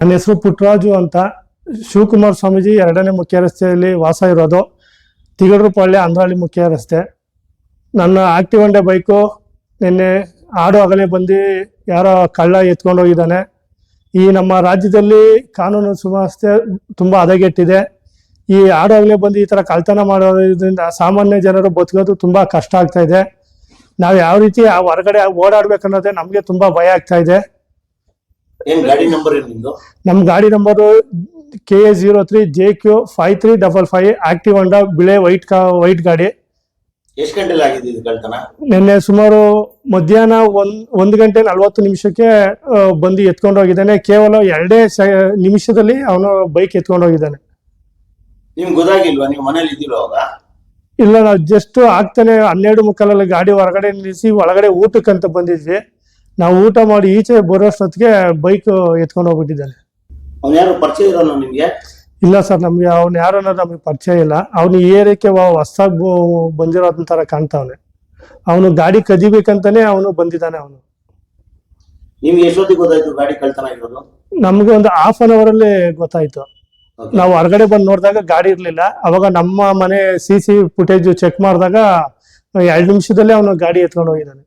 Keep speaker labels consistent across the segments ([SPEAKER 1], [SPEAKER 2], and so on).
[SPEAKER 1] ನನ್ನ ಹೆಸರು ಪುಟ್ಟರಾಜು ಅಂತ ಶಿವಕುಮಾರ್ ಸ್ವಾಮೀಜಿ ಎರಡನೇ ಮುಖ್ಯ ರಸ್ತೆಯಲ್ಲಿ ವಾಸ ಇರೋದು. ತಿಗಡ್ರಪಾಳ್ಯ ಅಂದ್ರಾಳಿ ಮುಖ್ಯ ರಸ್ತೆ ನನ್ನ ಆಕ್ಟಿವ್ ಅಂಡೆ ಬೈಕು ನಿನ್ನೆ ಆಡು ಅಗಲೇ ಬಂದು ಯಾರೋ ಕಳ್ಳ ಎತ್ಕೊಂಡು ಹೋಗಿದ್ದಾನೆ. ಈ ನಮ್ಮ ರಾಜ್ಯದಲ್ಲಿ ಕಾನೂನು ಸುವ್ಯವಸ್ಥೆ ತುಂಬ ಹದಗೆಟ್ಟಿದೆ. ಈ ಆಡು ಆಗಲೇ ಬಂದು ಈ ಥರ ಕಳ್ತನ ಮಾಡೋದ್ರಿಂದ ಸಾಮಾನ್ಯ ಜನರು ಬದುಕೋದು ತುಂಬ ಕಷ್ಟ ಆಗ್ತಾ ಇದೆ. ನಾವು ಯಾವ ರೀತಿ ಆ ಹೊರಗಡೆ ಓಡಾಡ್ಬೇಕನ್ನೋದೇ ನಮಗೆ ತುಂಬ ಭಯ ಆಗ್ತಾ ಇದೆ.
[SPEAKER 2] ಏನ್ ಗಾಡಿ ನಂಬರ್ ಏನ್ ನಿಮ್ದು?
[SPEAKER 1] ನಮ್ಮ ಗಾಡಿ number K A zero three J Q five three double five active Honda ಬಿಳೆ ವೈಟ್ ಕಾ ವೈಟ್ ಗಾಡಿ.
[SPEAKER 2] ಎಷ್ಟ್ ಗಂಟೆಲಿ ಆಗಿದೆ ಇದು ಕಳ್ತನ?
[SPEAKER 1] ನಿನ್ನೆ ಸುಮಾರು ಮಧ್ಯಾಹ್ನ ಒಂದ್ ಒಂದು ಗಂಟೆ ನಲ್ವತ್ತು ನಿಮಿಷಕ್ಕೆ ಆ, ಬಂದು ಎತ್ಕೊಂಡು ಹೋಗಿದ್ದಾನೆ. ಕೇವಲ ಎರಡೇ ಸೆ ನಿಮಿಷದಲ್ಲಿ ಅವನು ಬೈಕ್ ಎತ್ಕೊಂಡು ಹೋಗಿದ್ದಾನೆ.
[SPEAKER 2] ನಿಮ್ಗೆ ಗೊತ್ತಾಗಿಲ್ವಾ? ನೀವು ಮನೇಲಿ ಇದ್ದೀರೋ ಅವಾಗ?
[SPEAKER 1] ಇಲ್ಲ ನಾವು ಜಸ್ಟ್ ಆಗ್ತಾನೆ ಹನ್ನೆರಡು ಮುಕ್ಕಾಲಲ್ಲಿ ಗಾಡಿ ಹೊರಗಡೆ ನಿಲ್ಲಿಸಿ ಒಳಗಡೆ ಊಟಕ್ಕಂತ ಬಂದಿದ್ವಿ. ನಾವು ಊಟ ಮಾಡಿ ಈಚೆ ಬರೋಷ್ಟೊತ್ತಿಗೆ ಬೈಕ್ ಎತ್ಕೊಂಡು ಹೋಗ್ಬಿಟ್ಟಿದ್ದಾನೆ.
[SPEAKER 2] ಅವ್ನು ಯಾರು ಪರಿಚಯ ಇರೋನು ನಿಮ್ಗೆ?
[SPEAKER 1] ಇಲ್ಲ ಸರ್ ನಮ್ಗೆ ಅವ್ನು ಯಾರು ಅನ್ನೋದು ನಮಗೆ ಪರಿಚಯ ಇಲ್ಲ. ಅವನು ಏರಿಯಾಕ್ಕೆ ಹೊಸ್ದಾಗಿ ಬಂದಿರೋದ್ ತರ ಕಾಣ್ತಾವನೆ. ಅವನು ಗಾಡಿ ಕದಿಬೇಕಂತಾನೆ ಅವನು ಬಂದಿದ್ದಾನೆ ಅವನು.
[SPEAKER 2] ನಿಮ್ಗೆ ಎಷ್ಟೊತ್ತಿಗೆ ಗೊತ್ತಾಯ್ತು ಗಾಡಿ ಕಳ್ತನ ಆಗಿರೋದು
[SPEAKER 1] ನಮ್ಗೆ ಒಂದು ಹಾಫ್ ಅನ್ ಅವರ್ ಅಲ್ಲಿ ಗೊತ್ತಾಯ್ತು. ನಾವು ಹೊರಗಡೆ ಬಂದು ನೋಡಿದಾಗ ಗಾಡಿ ಇರ್ಲಿಲ್ಲ. ಅವಾಗ ನಮ್ಮ ಮನೆ ಸಿ ಸಿ ಫುಟೇಜ್ ಚೆಕ್ ಮಾಡಿದಾಗ ಎರಡು ನಿಮಿಷದಲ್ಲೇ ಅವನು ಗಾಡಿ ಎತ್ಕೊಂಡು ಹೋಗಿದ್ದಾನೆ.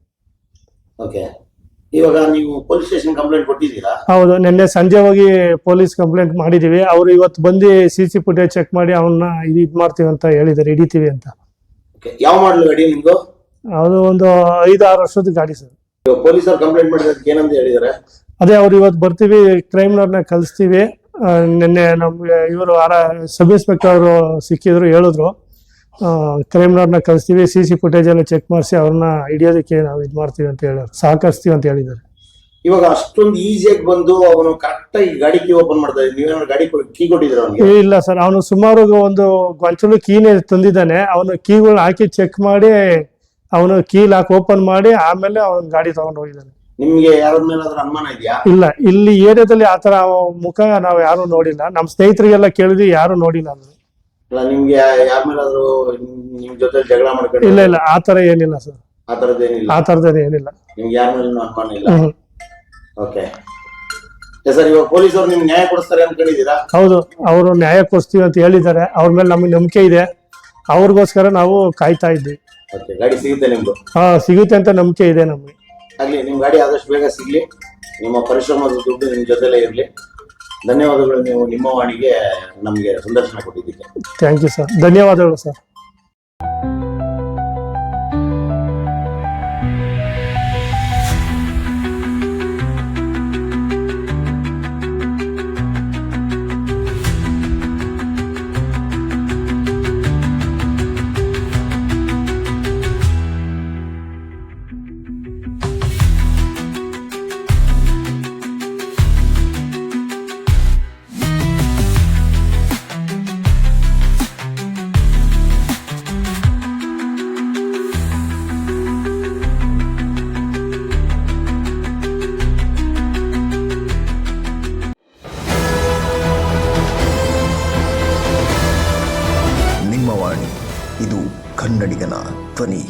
[SPEAKER 2] ಓಕೆ ಇವಾಗ ನೀವು ಪೊಲೀಸ್ ಸ್ಟೇಷನ್ ಕಂಪ್ಲೇಂಟ್ ಕೊಟ್ಟಿದ್ದೀರಾ?
[SPEAKER 1] ಹೌದು ನಿನ್ನೆ ಸಂಜೆ ಹೋಗಿ ಪೊಲೀಸ್ ಕಂಪ್ಲೇಂಟ್ ಮಾಡಿದೀವಿ ಅವ್ರು ಇವತ್ತು ಬಂದು ಸಿ ಸಿ ಫುಟೇಜ್ ಚೆಕ್ ಮಾಡಿ ಅವನ್ನ ಇದು ಇದ್ ಮಾಡ್ತೀವಿ ಅಂತ ಹೇಳಿದ್ದಾರೆ ಹಿಡಿತೀವಿ ಅಂತ.
[SPEAKER 2] Okay. ಯಾವ ಮಾಡಲು ಗಾಡಿ ನಿಮ್ದು?
[SPEAKER 1] ಅದು ಒಂದು ಐದು ಆರು ವರ್ಷದ ಗಾಡಿ ಸರ್.
[SPEAKER 2] ಇವಾಗ ಪೊಲೀಸರು ಕಂಪ್ಲೇಂಟ್ ಮಾಡಿದ್ರೆ ಏನಂತ ಹೇಳಿದಾರೆ
[SPEAKER 1] ಅದೇ ಅವ್ರು ಇವತ್ತು ಬರ್ತೀವಿ ಕ್ರೈಮ್ನವ್ರನ್ನ ಕಳಿಸ್ತೀವಿ. ಆ, ನಿನ್ನೆ ನಮ್ಗೆ ಇವರು ಆರ ಸಬ್ ಇನ್ಸ್ಪೆಕ್ಟರ್ ಅವರು ಸಿಕ್ಕಿದ್ರು ಹೇಳಿದ್ರು. ಕ್ರೈಮ್ನವ್ರನ್ನ ಕಳಿಸ್ತೀವಿ ಸಿ ಸಿ ಫುಟೇಜ್ ಎಲ್ಲ ಚೆಕ್ ಮಾಡಿಸಿ ಅವ್ರನ್ನ ಹಿಡಿಯೋದಕ್ಕೆ ನಾವು ಇದು ಮಾಡ್ತೀವಿ ಅಂತ ಹೇಳಿದ್ರು ಸಹಕರಿಸ್ತೀವಿ ಅಂತ ಹೇಳಿದ್ದಾರೆ.
[SPEAKER 2] ಇವಾಗ ಅಷ್ಟೊಂದು ಈಸಿಯಾಗಿ ಬಂದು ಅವನು ಕರೆಕ್ಟ್ ಆಗಿ ಗಾಡಿ ಕೀ ಓಪನ್ ಮಾಡ್ತಾ ನೀವೇನಾದ್ರು ಗಾಡಿ ಕೀ ಅವನಿಗೆ?
[SPEAKER 1] ಇಲ್ಲ ಸರ್. ಅವನು ಸುಮಾರು ಒಂದು ಗೊಂಚಲು ಕೀನೇ ತಂದಿದ್ದಾನೆ. ಅವನು ಕೀಗಳು ಹಾಕಿ ಚೆಕ್ ಮಾಡಿ ಅವನು ಕೀ ಲಾಕ್ ಓಪನ್ ಮಾಡಿ ಆಮೇಲೆ ಅವನ ಗಾಡಿ ತಗೊಂಡು ಹೋಗಿದ್ದಾನೆ.
[SPEAKER 2] ನಿಮ್ಗೆ ಯಾರ ಮೇಲಾದ್ರೂ ಅನುಮಾನ ಇದೆಯಾ?
[SPEAKER 1] ಇಲ್ಲ. ಇಲ್ಲಿ ಏರಿಯಾದಲ್ಲಿ ಆತರ ಮುಖ ನಾವು ಯಾರು ನೋಡಿಲ್ಲ. ನಮ್ಮ ಸ್ನೇಹಿತರಿಗೆಲ್ಲ ಕೇಳಿದ್ವಿ ಯಾರು ನೋಡಿಲ್ಲ ಅಂದ್ರೆ.
[SPEAKER 2] ಅಲ್ಲ ನಿಮ್ಗೆ ಯಾರ ಮೇಲಾದ್ರೂ ನಿಮ್ ಜೊತೆ ಜಗಳ ಮಾಡ್ಕೊಂಡು
[SPEAKER 1] ಇಲ್ಲ ಇಲ್ಲ ಆತರ ಏನಿಲ್ಲ ಸರ್.
[SPEAKER 2] ಆ ತರದ್ದೇನಿಲ್ಲ
[SPEAKER 1] ಆ ತರದ ಏನಿಲ್ಲ.
[SPEAKER 2] ನಿಮ್ಗೆ ಯಾರ ಮೇಲೂ ಅನುಮಾನ ಇಲ್ಲ?
[SPEAKER 1] ಹ್ಮ್.
[SPEAKER 2] ಓಕೆ. ಸರ್ ಇವಾಗ ಪೊಲೀಸರು ನಿಮ್ಗೆ ನ್ಯಾಯ ಕೊಡಿಸ್ತಾರೆ ಅನ್ಕೊಂಡಿದ್ದೀರಾ
[SPEAKER 1] ಹೌದು ಅವರು ನ್ಯಾಯ ಕೊಡಿಸ್ತೀವಿ ಅಂತ ಹೇಳಿದ್ದಾರೆ. ಅವ್ರ ಮೇಲೆ ನಮಗೆ ನಂಬಿಕೆ ಇದೆ. ಅವ್ರಿಗೋಸ್ಕರ ನಾವು ಕಾಯ್ತಾ ಇದ್ವಿ
[SPEAKER 2] ಓಕೆ ಗಾಡಿ ಸಿಗುತ್ತೆ ನಿಮ್ದು?
[SPEAKER 1] ಹಾ ಸಿಗುತ್ತೆ ಅಂತ ನಂಬಿಕೆ ಇದೆ ನಮಗೆ.
[SPEAKER 2] ಆಗ್ಲಿ ನಿಮ್ ಗಾಡಿ ಆದಷ್ಟು ಬೇಗ ಸಿಗ್ಲಿ. ನಿಮ್ಮ ಪರಿಶ್ರಮದ ದುಡ್ಡು ನಿಮ್ ಜೊತೆಲೇ ಇರ್ಲಿ. ಧನ್ಯವಾದಗಳು ನೀವು ನಿಮ್ಮ ವಾಣಿಗೆ ನಮಗೆ ಸಂದರ್ಶನ ಕೊಟ್ಟಿದ್ದಕ್ಕೆ.
[SPEAKER 1] ಥ್ಯಾಂಕ್ ಯು ಸರ್ ಧನ್ಯವಾದಗಳು ಸರ್
[SPEAKER 3] ನಿಮ್ಮ ವಾಣಿ ಇದು ಕನ್ನಡಿಗನ ಧ್ವನಿ